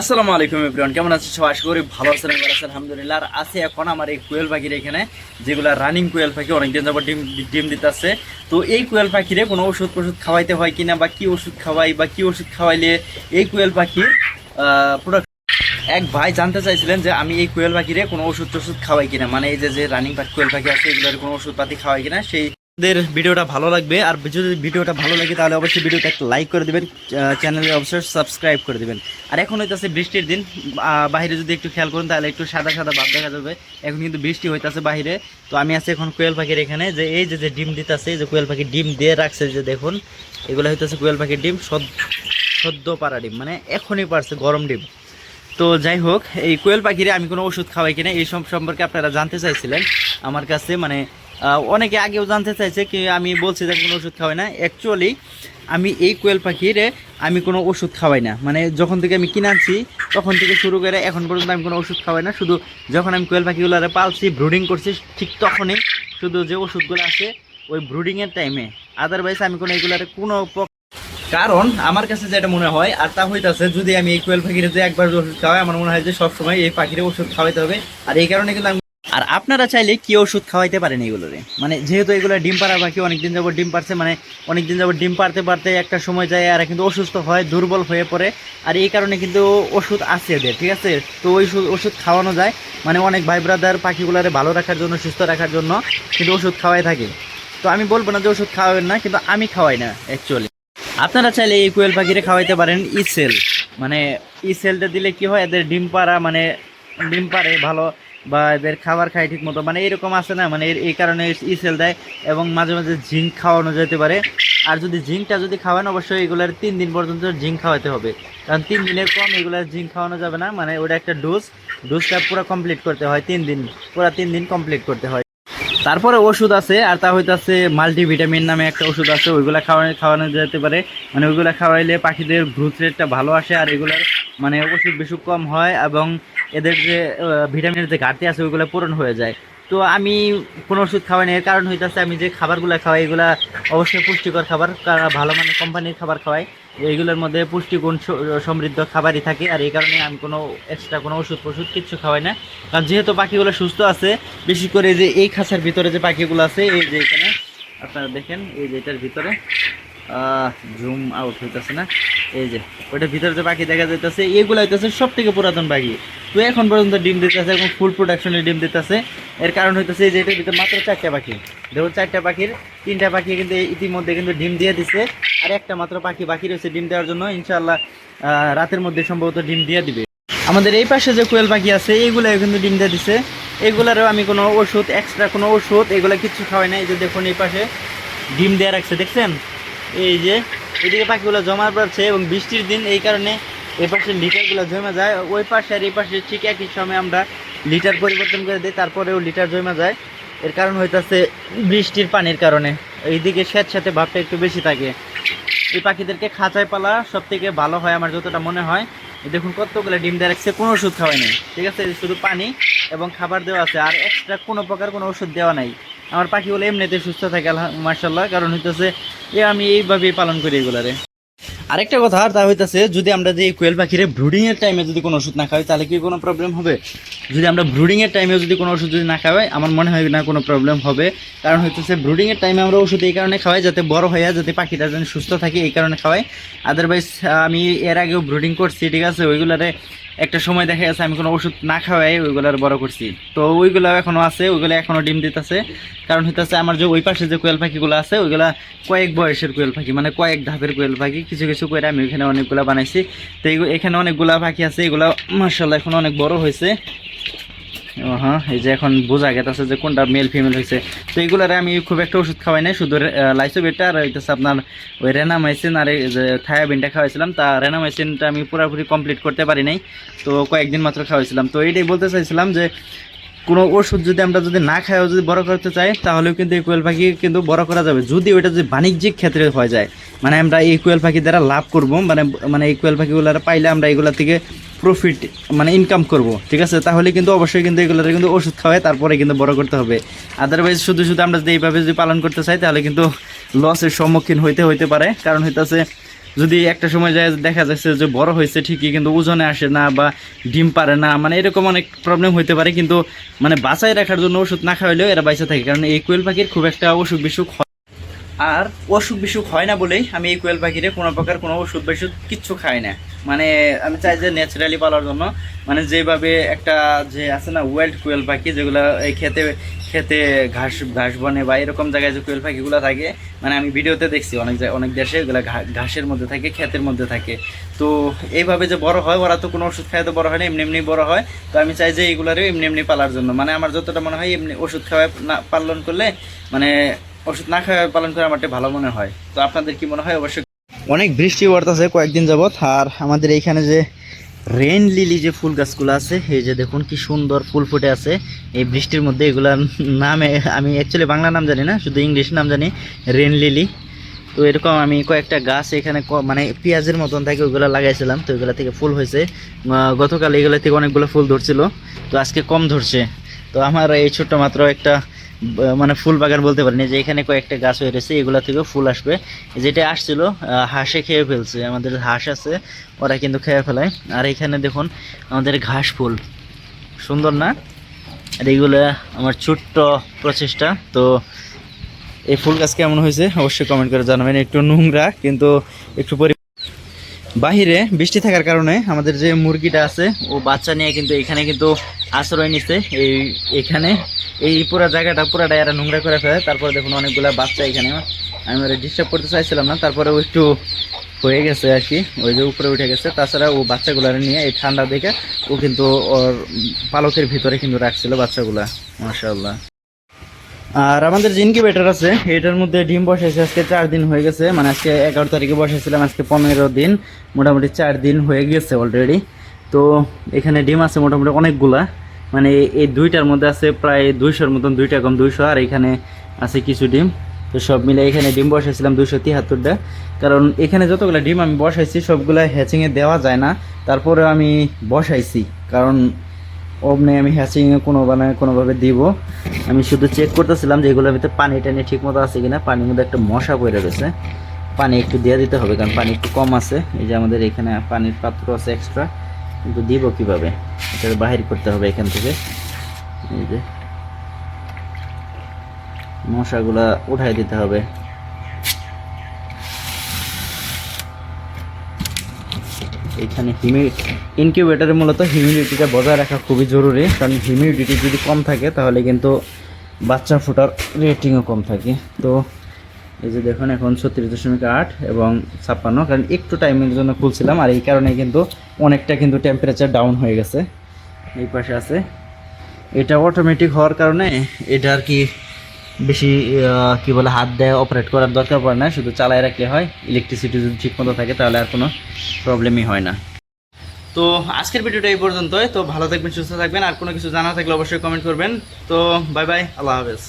আসসালামু আলাইকুম এভরিওয়ান, কেমন আছেন সবাই? আশা করি ভালো আছেন ভালো আলহামদুলিল্লাহ। আর আছে এখন আমার এই কোয়েল পাখির এখানে, যেগুলো রানিং কোয়েল পাখি, অনেকদিন যাবত ডিম ডিম দিতেছে। তো এই কোয়েল পাখিরে কোনো ওষুধ টষুধ খাওয়াইতে হয় কিনা বা কি ওষুধ খাওয়াই বা কি ওষুধ খাওয়াইলে এই কোয়েল পাখির প্রোডাক্ট এক ভাই জানতে চাইছিলেন যে আমি এই কোয়েল পাখিরে কোনো ওষুধ টষুধ খাওয়াই কিনা। মানে এই যে যে রানিং পাখি, কোয়েল পাখি আছে, এগুলোর কোনো ওষুধ পাতি খাওয়াই কিনা, সেই দের ভিডিওটা ভালো লাগবে, আর যদি ভিডিওটা ভালো লাগে তাহলে অবশ্যই ভিডিওটা একটা লাইক করে দিবেন চ্যানেলে অবশ্যই সাবস্ক্রাইব করে দিবেন। আর এখন হইতাছে বৃষ্টির দিন বাইরে যদি একটু খেয়াল করুন তাহলে একটু সাদা সাদা ভাব দেখা যাবে। এখন কিন্তু বৃষ্টি হইতাছে বাইরে তো আমি আছি এখন কোয়েল পাখির এখানে, যে এই যে যে ডিম দিতেছে, এই যে কোয়েল পাখির ডিম দিয়ে রাখছে, যে দেখুন, এগুলো হইতেছে কোয়েল পাখির ডিম, সদ- সদ্য পাড়া ডিম মানে এখনই পারছে গরম ডিম। তো যাই হোক, এই কোয়েল পাখিরে আমি কোনো ওষুধ খাওয়াই কিনা, এই সব সম্পর্কে আপনারা জানতে চাইছিলেন। আমার কাছে মানে অনেকে আগেও জানতে চাইছে কি আমি বলছি যে কোনো ওষুধ খাওয়াই না। অ্যাকচুয়ালি আমি এই কোয়েল পাখিরে, আমি কোনো ওষুধ খাওয়াই না। মানে যখন থেকে আমি কিনে আনছি, তখন থেকে শুরু করে এখন পর্যন্ত আমি কোনো ওষুধ খাওয়াই না। শুধু যখন আমি কোয়েল পাখিগুলোরে পালছি ব্রুডিং করছি, ঠিক তখনই শুধু যে ওষুধগুলো আছে, ওই ব্রুডিংয়ের টাইমে আদারওয়াইজ আমি কোনো এগুলারে কোনো কারণ আমার কাছে যেটা মনে হয়, আর তা হইতাছে, যদি আমি এই কোয়েল পাখির যে একবার ওষুধ খাওয়াই, আমার মনে হয় যে সবসময় এই পাখির ওষুধ খাওয়াইতে হবে। আর এই কারণে কিন্তু আমি আর আপনারা চাইলে কি ওষুধ খাওয়াইতে পারেন এগুলোরে? মানে যেহেতু এগুলো ডিম পাড়া পাখি অনেকদিন যাবত ডিম পারছে মানে অনেকদিন যাবত ডিম পারতে পারতে একটা সময় যায় আর কিন্তু অসুস্থ হয়, দুর্বল হয়ে পড়ে। আর এই কারণে কিন্তু ওষুধ আছে এদের, ঠিক আছে? তো ওই ওষুধ- খাওয়ানো যায়। মানে অনেক ভাই ব্রাদার পাখিগুলোরে ভালো রাখার জন্য, সুস্থ রাখার জন্য কিন্তু ওষুধ খাওয়াই থাকে। তো আমি বলব না যে ওষুধ খাওয়াবেন না, কিন্তু আমি খাওয়াই না অ্যাকচুয়ালি আপনারা চাইলে এই কোয়েল পাখিরে খাওয়াইতে পারেন ইসেল মানে ইসেলটা দিলে কি হয়, এদের ডিম পাড়া মানে ডিম পারে ভালো। বা এদের খাবার খায় ঠিক মতো মানে এরকম আছে না মানে এই কারণে ইসেল দেয় এবং মাঝে মাঝে জিঙ্ক খাওয়ানো যেতে পারে। আর যদি জিঙ্কটা যদি খাওয়ান, অবশ্যই এগুলার তিন দিন পর্যন্ত জিঙ্ক খাওয়াতে হবে। কারণ তিন দিনের কম এগুলার জিঙ্ক খাওয়ানো যাবে না মানে ওটা একটা ডোজ। ডোজটা পুরো কমপ্লিট করতে হয়, তিন দিন। পুরো তিন দিন কমপ্লিট করতে হয়। তারপরে ওষুধ আছে, আর তা হইতাছে মাল্টিভিটামিন নামে একটা ওষুধ আছে, ওইগুলা খাওয়ানো খাওয়ানো যেতে পারে। মানে ওইগুলা খাওয়াইলে পাখিদের গ্রোথ রেটটা ভালো আসে, আর এগুলার মানে ওষুধ বেশি কম হয় এবং এদের যে ভিটামিনের যে ঘাটতি আছে, ওইগুলো পূরণ হয়ে যায়। তো আমি কোনো ওষুধ খাওয়াই না, এর কারণ হইতেছে আমি যে খাবারগুলো খাওয়াই, এগুলা অবশ্যই পুষ্টিকর খাবার ভালো মানের কোম্পানির খাবার খাওয়াই। এইগুলোর মধ্যে পুষ্টিগুণ সমৃদ্ধ খাবারই থাকে, আর এই কারণে আমি কোনো এক্সট্রা কোনো ওষুধ ফষুধ কিচ্ছু খাওয়াই না। কারণ যেহেতু পাখিগুলো সুস্থ আছে বেশি করে যে এই খাঁচার ভিতরে যে পাখিগুলো আছে, এই যে এখানে, আপনারা দেখেন, এই যে এটার ভিতরে জুম আউট হইতেছে না, এই যে, ওইটার ভিতরে যে পাখি দেখা যাইতেছে, এগুলো হইতেছে সব থেকে পুরাতন পাখি। তো এখন পর্যন্ত ডিম দিতেছে এবং ফুল প্রোডাকশনে ডিম দিতেছে এর কারণ হইতেছে যে এটার ভিতরে মাত্র চারটা পাখি। দেখুন চারটা পাখির, তিনটা পাখি কিন্তু ইতিমধ্যে কিন্তু ডিম দিয়ে দিছে। আর একটা মাত্র পাখি বাকি রয়েছে ডিম দেওয়ার জন্য। ইনশাল্লাহ রাতের মধ্যে সম্ভবত ডিম দিয়ে দিবে। আমাদের এই পাশে যে কোয়েল পাখি আছে এইগুলো কিন্তু ডিম দিয়ে দিছে। এগুলারও আমি কোনো ওষুধ এক্সট্রা কোনো ওষুধ, এগুলো কিচ্ছু খাওয়াই না এই যে দেখুন এই পাশে ডিম দেওয়া রাখছে, দেখছেন? এই যে, এদিকে পাখিগুলো জমা পড়ছে এবং বৃষ্টির দিন, এই কারণে এই পাশে লিটারগুলো জমে যায়, ওই পাশে আর এই পাশে ঠিক একই সময় আমরা লিটার পরিবর্তন করে দিই, তারপরেও লিটার জমে যায়। এর কারণ হইতাছে বৃষ্টির পানির কারণে। এইদিকে স্যাঁতস্যাঁতে ভাবটা একটু বেশি থাকে। এই পাখিদেরকে খাঁচায় পালা সব থেকে ভালো হয় আমার যতটা মনে হয়। দেখুন কতগুলো ডিম দিয়ে রাখছে, কোনো ওষুধ খাওয়াই নেই। ঠিক আছে শুধু পানি এবং খাবার দেওয়া আছে, আর এক্সট্রা কোনো প্রকার কোনো ওষুধ দেওয়া নাই। আমার পাখিগুলো এমনিতে সুস্থ থাকে মার্শাল্লাহ কারণ হইতেছে এ আমি এইভাবেই পালন করি এগুলারে। আরেকটা কথা তা হইতেছে, যদি আমরা যে কোয়েল পাখিরে ব্রুডিংয়ের টাইমে যদি কোনো ওষুধ না খাওয়াই, তাহলে কি কোনো প্রবলেম হবে? যদি আমরা ব্রুডিং এর টাইমে যদি কোনো ওষুধ যদি না খাওয়াই, আমার মনে হয় না কোনো প্রবলেম হবে। কারণ হইতেছে ব্রুডিংয়ের টাইমে আমরা ওষুধ এই কারণে খাওয়াই যাতে বড় হয়ে যাতে পাখিটা যেন সুস্থ থাকে এই কারণে খাওয়াই। আদারওয়াইজ আমি এর আগেও ব্রুডিং করছি, ঠিক আছে? ওইগুলারে একটা সময় দেখা গেছে আমি কোনো ওষুধ না খাওয়াই ওইগুলার বড় করছি। তো ওইগুলো এখনও আছে, ওইগুলো এখনও ডিম দিতেছে। কারণ হইতেছে আমার যে ওই পাশে যে কোয়েল পাখিগুলো আছে, ওইগুলো কয়েক বয়সের কোয়েল পাখি মানে কয়েক ধাপের কোয়েল পাখি, কিছু কিছু করে আমি ওইখানে অনেকগুলো বানাইছি। তো এখানে অনেকগুলো পাখি আছে, এগুলো মার্শাল্লাহ এখন অনেক বড় হয়েছে। হ্যাঁ এই যে এখন বোঝা গেছে যে কোনটা মেল ফিমেল হয়েছে তো এইগুলারে আমি খুব একটা ওষুধ খাওয়াই নাই, শুধু লাইসোবেটটা আর হইতেছে আপনার ওই রেনামাইসিন আর যে থায়াবিনটা খাওয়াইছিলাম। তা রেনামাইসিনটা আমি পুরোপুরি কমপ্লিট করতে পারি নাই, তো কয়েকদিন মাত্র খাওয়াইছিলাম। তো এইটাই বলতে চাইছিলাম যে, কোনো ওষুধ যদি আমরা যদি না খাইও যদি বড় করতে চাই, তাহলেও কিন্তু এই পাখি কিন্তু বড় করা যাবে। যদি ওইটা যদি বাণিজ্যিক ক্ষেত্রে হয়ে যায় মানে আমরা এই পাখি দ্বারা লাভ করব মানে মানে এই কোয়েল পাখিগুলো পাইলে আমরা এগুলা থেকে প্রফিট মানে ইনকাম করব, ঠিক আছে? তাহলে কিন্তু অবশ্যই কিন্তু এগুলোর কিন্তু ওষুধ খাওয়াই তারপরে কিন্তু বড় করতে হবে। আদারওয়াইজ শুধু শুধু আমরা যদি এইভাবে যদি পালন করতে চাই, তাহলে কিন্তু লসের সম্মুখীন হইতে হইতে পারে। কারণ হইতেছে, যদি একটা সময় যায়, দেখা যাচ্ছে যে বড় হয়েছে, ঠিকই কিন্তু ওজনে আসে না বা ডিম পারে না মানে এরকম অনেক প্রবলেম হইতে পারে। কিন্তু মানে বাঁচাই রাখার জন্য ওষুধ না খাওয়ালেও এরা বাইসে থাকে। কারণ এই কোয়েল পাখির খুব একটা অসুখ বিসুখ আর অসুখ বিসুখ হয় না বলেই আমি এই কোয়েল পাখিরে কোনো প্রকার কোনো ওষুধ বিষুধ কিচ্ছু খাই না। মানে আমি চাই যে ন্যাচারালি পালার জন্য মানে যেভাবে একটা যে আছে না ওয়েল্ড কোয়েল পাখি, যেগুলো এই খেতে খেতে ঘাস ঘাস বনে বা এরকম জায়গায় যে কোয়েল পাখিগুলো থাকে মানে আমি ভিডিওতে দেখছি অনেক জায়গায় অনেক দেশে এগুলো ঘাসের মধ্যে থাকে, ক্ষেতের মধ্যে থাকে। তো এইভাবে যে বড় হয়, ওরা তো কোনো ওষুধ খাওয়াতে বড় হয় না, এমনি এমনি বড় হয়। তো আমি চাই যে এইগুলারও এমনি এমনি পালার জন্য। মানে আমার যতটা মনে হয়, এমনি ওষুধ খাওয়ায় না, পালন করলে মানে ওষুধ না খাওয়ায় পালন করে আমার ভালো মনে হয়। তো আপনাদের কি মনে হয়? অবশ্যই অনেক বৃষ্টি পড়তেছে কয়েকদিন যাবৎ, আর আমাদের এইখানে যে রেন লিলি যে ফুল গাছগুলো আছে, এই যে দেখুন কি সুন্দর ফুল ফুটে আছে। এই বৃষ্টির মধ্যে এগুলার নামে, আমি অ্যাকচুয়ালি বাংলা নাম জানি না, শুধু ইংলিশ নাম জানি, রেন লিলি। তো এরকম আমি কয়েকটা গাছ এখানে মানে পেঁয়াজের মতন থাকে, ওইগুলো লাগাইছিলাম, তো ওইগুলো থেকে ফুল হয়েছে। গতকাল এগুলো থেকে অনেকগুলো ফুল ধরছিল, তো আজকে কম ধরছে। তো আমার এই ছোট্ট মাত্র একটা মানে ফুল বাগান বলতে পারেন। যে এখানে কয়েকটা গাছ হয়ে রয়েছে এগুলো থেকেও ফুল আসবে। যেটা আসছিল হাঁসে খেয়ে ফেলছে। আমাদের হাঁস আছে, ওরা কিন্তু খেয়ে ফেলায়। আর এখানে দেখুন, আমাদের ঘাস ফুল। সুন্দর না? আর এইগুলো আমার ছোট্ট প্রচেষ্টা। তো এই ফুল গাছ কেমন হয়েছে, অবশ্যই কমেন্ট করে জানাবেন। একটু নোংরা, কিন্তু একটু পরি বাহিরে বৃষ্টি থাকার কারণে আমাদের যে মুরগিটা আছে, ও বাচ্চা নিয়ে কিন্তু এখানে কিন্তু আশ্রয় নিচ্ছে এই, এখানে এই পুরো জায়গাটা পুরাটা এরা নোংরা করে ফেলে। তারপরে দেখুন অনেকগুলা বাচ্চা এখানে। আমি ওরা ডিস্টার্ব করতে চাইছিলাম না তারপরে ও একটু হয়ে গেছে আর কি। ওই যে উপরে উঠে গেছে। তাছাড়া ও বাচ্চাগুলো নিয়ে এই ঠান্ডা দেখে ও কিন্তু ওর পালকের ভিতরে কিন্তু রাখছিল বাচ্চাগুলা। মাশাআল্লাহ। আর আমাদের যে ইনকিউবেটার আছে, এটার মধ্যে ডিম বসাইছে আজকে চার দিন হয়ে গেছে। মানে আজকে এগারো তারিখে বসাইছিলাম, আজকে পনেরো দিন। মোটামুটি চার দিন হয়ে গেছে অলরেডি তো এখানে ডিম আছে মোটামুটি অনেকগুলা। মানে এই দুইটার মধ্যে আছে প্রায় দুইশোর মতন, দুইটা কম দুইশো, আর এখানে আছে কিছু ডিম। তো সব মিলে এখানে ডিম বসাইছিলাম দুইশো তিয়াত্তরটা কারণ এখানে যতগুলো ডিম আমি বসাইছি, সবগুলা হ্যাচিংয়ে দেওয়া যায় না। তারপরে আমি বসাইছি, কারণ অমনি আমি হ্যাচিংয়ে কোনো মানে কোনোভাবে দিব। আমি শুধু চেক করতেছিলাম যে এগুলোর ভিতরে পানি টানি ঠিক মতো আছে কিনা। পানির মধ্যে একটা মশা পড়ে রয়েছে পানি একটু দিয়ে দিতে হবে, কারণ পানি একটু কম আছে। এই যে আমাদের এখানে পানির পাত্র আছে এক্সট্রা কিন্তু দিব কীভাবে? এটা বাহির করতে হবে এখান থেকে। এই যে। মশাগুলা উঠাই দিতে হবে। এখানে হিউমিড ইনকিউবেটারে মূলত হিউমিডিটিটা বজায় রাখা খুবই জরুরি, কারণ হিউমিডিটি যদি কম থাকে, তাহলে কিন্তু বাচ্চা ফোটার রেটিংও কম থাকে। তো এই যে দেখুন, এখন ছত্রিশ দশমিক আট এবং ছাপ্পান্ন, কারণ একটু টাইমের জন্য খুলছিলাম, আর এই কারণে কিন্তু অনেকটা কিন্তু টেম্পারেচার ডাউন হয়ে গেছে। এই পাশে আছে। এটা অটোমেটিক হওয়ার কারণে এটা আর কি বেশি কি বলে, হাত দেয় অপারেট করার দরকার পড়ে না, শুধু চালায় রাখলে হয়। ইলেকট্রিসিটি যদি ঠিক মতো থাকে, তাহলে আর কোনো প্রবলেমই হয় না। তো আজকের ভিডিওটা এই পর্যন্তই। তো ভালো থাকবেন, সুস্থ থাকবেন, আর কোনো কিছু জানা থাকলে অবশ্যই কমেন্ট করবেন। তো বাই বাই আল্লাহ হাফেজ।